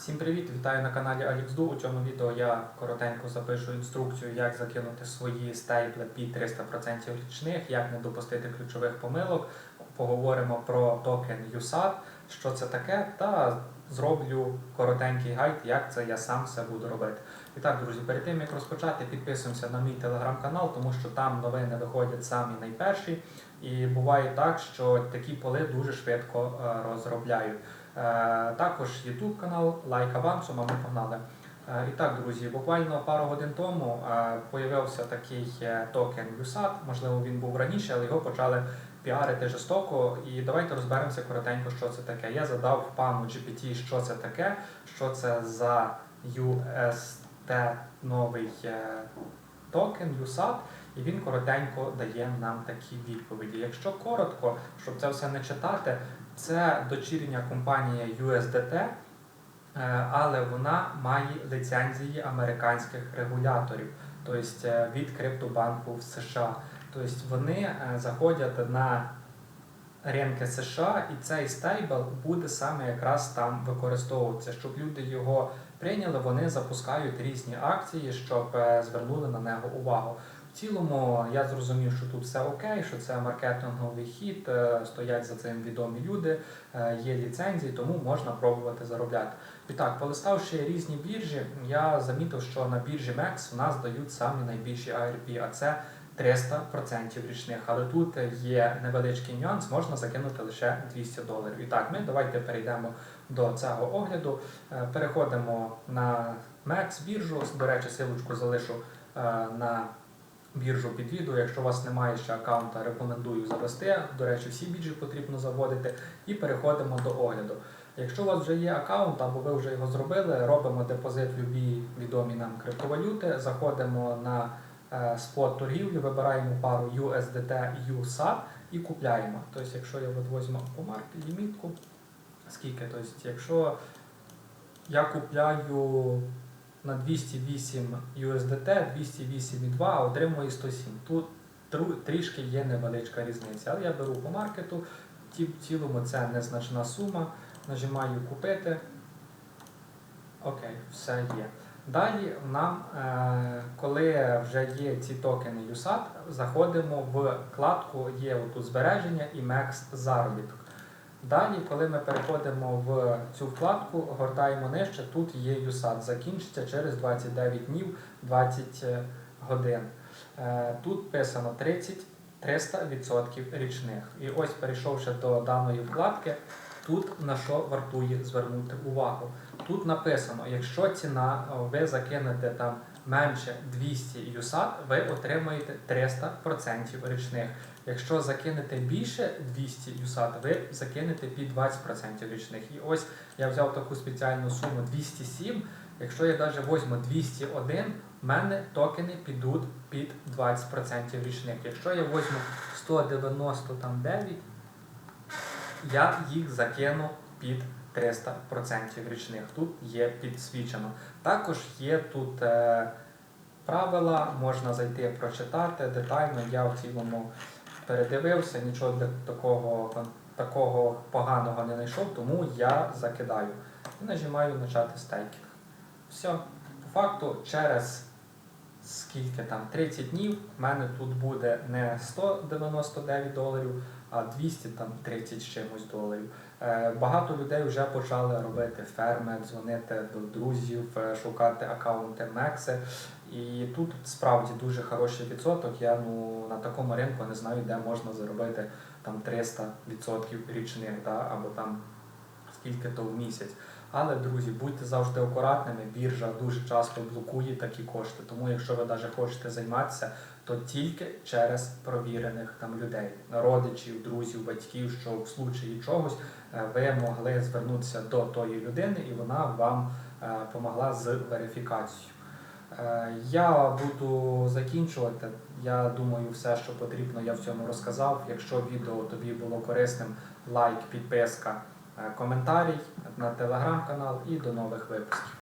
Всім привіт! Вітаю на каналі AlixDo. У цьому відео я коротенько запишу інструкцію, як закинути свої стейпли під 300% річних, як не допустити ключових помилок. Поговоримо про токен USAT, що це таке, та зроблю коротенький гайд, як це я сам все буду робити. І так, друзі, перед тим як розпочати, підписуємося на мій телеграм-канал, тому що там новини виходять самі найперші. І буває так, що такі поли дуже швидко е, розробляють. Е, Також YouTube канал, лайк авансом, а ми погнали. Е, І так, друзі, буквально пару годин тому е, появився такий е, токен USAT, можливо, він був раніше, але його почали піарити жорстоко. І давайте розберемося коротенько, що це таке. Я задав пану GPT, що це таке, що це за UST новий е, токен USAT, і він коротенько дає нам такі відповіді. Якщо коротко, щоб це все не читати, це дочірня компанія USDT, е, але вона має ліцензії американських регуляторів, тобто е, від криптобанку в США. Тобто вони е, заходять на ринки США, і цей стейбл буде саме якраз там використовуватися. Щоб люди його прийняли, вони запускають різні акції, щоб звернули на нього увагу. В цілому я зрозумів, що тут все окей, що це маркетинговий хід, е, стоять за цим відомі люди, е, є ліцензії, тому можна пробувати заробляти. І так, полиставши різні біржі, я замітив, що на біржі MEX у нас дають самі найбільші ARP, а це 300% річних. Але тут є невеличкий нюанс, можна закинути лише 200 доларів. І так, ми давайте перейдемо до цього огляду. Е, Переходимо на MEX біржу. До речі, силочку залишу на біржу під відео. Якщо у вас немає ще аккаунта, рекомендую завести. До речі, всі біржі потрібно заводити. І переходимо до огляду. Якщо у вас вже є аккаунт або ви вже його зробили, робимо депозит в любі відомі нам криптовалюти, заходимо на е, спот торгівлю, вибираємо пару USDT USAT і купляємо. Тобто, якщо я візьму по марки лімітку, скільки? Тобто, якщо я купляю на 208 USDT, 208,2, а отримую 107. Тут трішки є невеличка різниця. Але я беру по маркету, в цілому це незначна сума. Нажимаю купити. Окей, все є. Далі нам, е, коли вже є ці токени USAT, заходимо в вкладку є отут збереження і MEX заробіток. Далі, коли ми переходимо в цю вкладку, гортаємо нижче, тут є USAT, закінчиться через 29 днів 20 годин. Е, Тут писано 30 300% річних. І ось перейшовши до даної вкладки, тут на що вартує звернути увагу. Тут написано, якщо ціна ви закинете там менше 200 юсат, ви отримаєте 300% річних. Якщо закинете більше 200 юсат, ви закинете під 20% річних. І ось я взяв таку спеціальну суму 207. Якщо я навіть візьму 201, в мене токени підуть під 20% річних. Якщо я візьму 199, я їх закину під 300% річних. Тут є підсвічено. Також є тут е, правила, можна зайти прочитати детально. Я в цілому передивився, нічого такого, такого поганого не знайшов, тому я закидаю. І нажимаю почати стейкінг. Все. По факту, через скільки там 30 днів в мене тут буде не 199 доларів, а 230 з чимось доларів. Е, Багато людей вже почали робити ферми, дзвонити до друзів, е, шукати аккаунти Мекси. І тут справді дуже хороший відсоток. Я ну на такому ринку не знаю, де можна заробити там 300% річних, да, або там скільки то в місяць. Але, друзі, будьте завжди акуратними. Біржа дуже часто блокує такі кошти. Тому, якщо ви навіть хочете займатися, то тільки через провірених там людей, родичів, друзів, батьків, що в случаї чогось е, ви могли звернутися до тої людини, і вона вам допомогла з верифікацією. Е, Я буду закінчувати. Я думаю, все, що потрібно, я в цьому розказав. Якщо відео тобі було корисним, лайк, підписка, е, коментарій на телеграм-канал і до нових випусків.